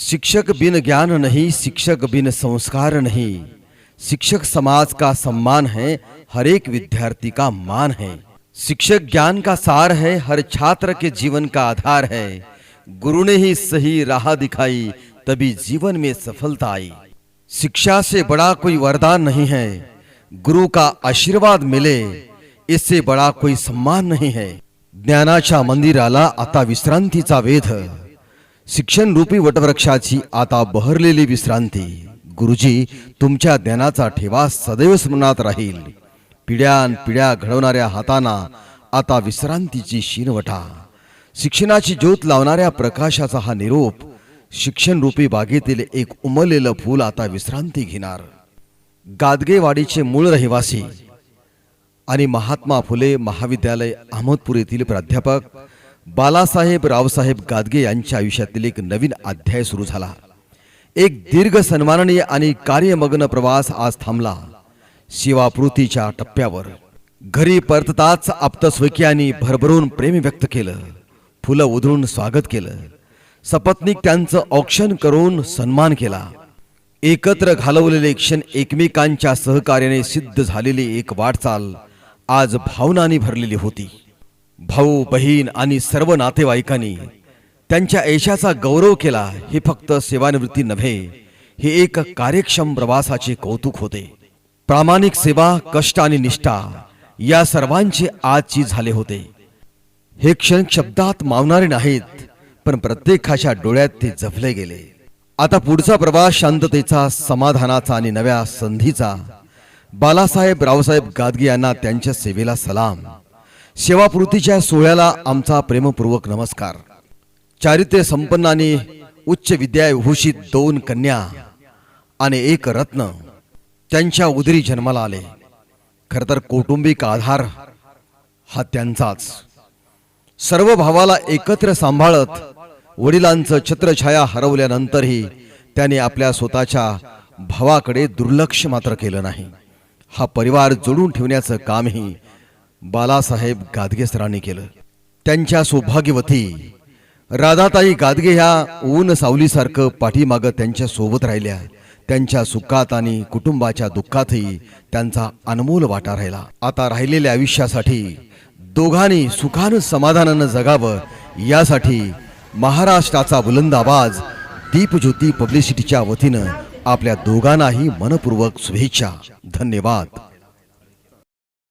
शिक्षक बिन ज्ञान नहीं, शिक्षक बिन संस्कार नहीं। शिक्षक समाज का सम्मान है हर एक विद्यार्थी का मान है। शिक्षक ज्ञान का सार है, हर छात्र के जीवन का आधार है। गुरु ने ही सही राह दिखाई, तभी जीवन में सफलता आई। शिक्षा से बड़ा कोई वरदान नहीं है। गुरु का आशीर्वाद मिले, इससे बड़ा कोई सम्मान नहीं है। ज्ञानाच्या मंदिराला आता विश्रांतीचा वेध। शिक्षण रूपी वटवृक्षाची आता बहरलेली विश्रांती. गुरुजी तुमच्या ज्ञानाचा ठेवा सदैव स्मरणात राहील. पिढ्यान पिढ्या घडवणाऱ्या हातांना आता विश्रांतीची शिनवटा. शिक्षणाची ज्योत लावणाऱ्या प्रकाशाचा हा निरोप शिक्षण रूपी बागेतील एक उमललेलं फूल आता विश्रांती घेणार. गादगेवाडीचे मूळ रहिवासी आणि महात्मा फुले महाविद्यालय अहमदपूर येथील प्राध्यापक बालासाहेब रावसाहेब गादगे यांच्या आयुष्यातील एक नवीन अध्याय सुरू झाला. एक दीर्घ सन्माननीय आणि कार्यमग्न प्रवास आज थांबला. शिवापूर्तीच्या टप्प्यावर घरी परतताच आप्तस्वकीयांनी भरभरून प्रेम व्यक्त केलं. फुलं उधळून स्वागत केलं. सपत्नीक त्यांचं औक्षण करून सन्मान केला. एकत्र घालवलेले क्षण एकमेकांच्या सहकार्याने सिद्ध झालेली एक वाटचाल आज भावनांनी भरलेली होती. भाऊ बहीण आणि सर्व नातेवाईकांनी त्यांच्या यशाचा गौरव केला हे फक्त सेवानिवृत्ती नव्हे हे एक कार्यक्षम प्रवासाचे कौतुक होते. प्रामाणिक सेवा कष्ट आणि निष्ठा या सर्वांचे आजची झाले होते. हे क्षण शब्दात मावणारे नाहीत पण प्रत्येकाच्या डोळ्यात ते जपले गेले. आता पुढचा प्रवास शांततेचा समाधानाचा आणि नव्या संधीचा बालासाहेब रावसाहेब गादगी यांना त्यांच्या सेवेला सलाम. सेवापूर्तीच्या सोहळ्याला आमचा प्रेमपूर्वक नमस्कार. चारित्र्य संपन्न आणि उच्च विद्याविभूषित दोन कन्या आणि एक रत्न त्यांच्या उदरी जन्माला आले. खर तर कौटुंबिक आधार हा त्यांचाच. सर्व भावाला एकत्र सांभाळत वडिलांचं छत्रछाया हरवल्यानंतरही त्याने आपल्या स्वतःच्या भावाकडे दुर्लक्ष मात्र केलं नाही. हा परिवार जोडून ठेवण्याचं कामही बालासाहेब गादगे सरांनी केलं. त्यांच्या सौभाग्यवती राधाताई गादगे ह्या ऊन सावलीसारखं पाठीमागं त्यांच्यासोबत राहिल्या. त्यांच्या सुखात आणि कुटुंबाच्या दुःखातही त्यांचा अनमोल वाटा राहिला. आता राहिलेल्या आयुष्यासाठी दोघांनी सुखानं समाधानानं जगावं यासाठी महाराष्ट्राचा बुलंद आवाज दीपज्योती पब्लिसिटीच्या वतीनं आपल्या दोघांनाही मनपूर्वक शुभेच्छा. धन्यवाद.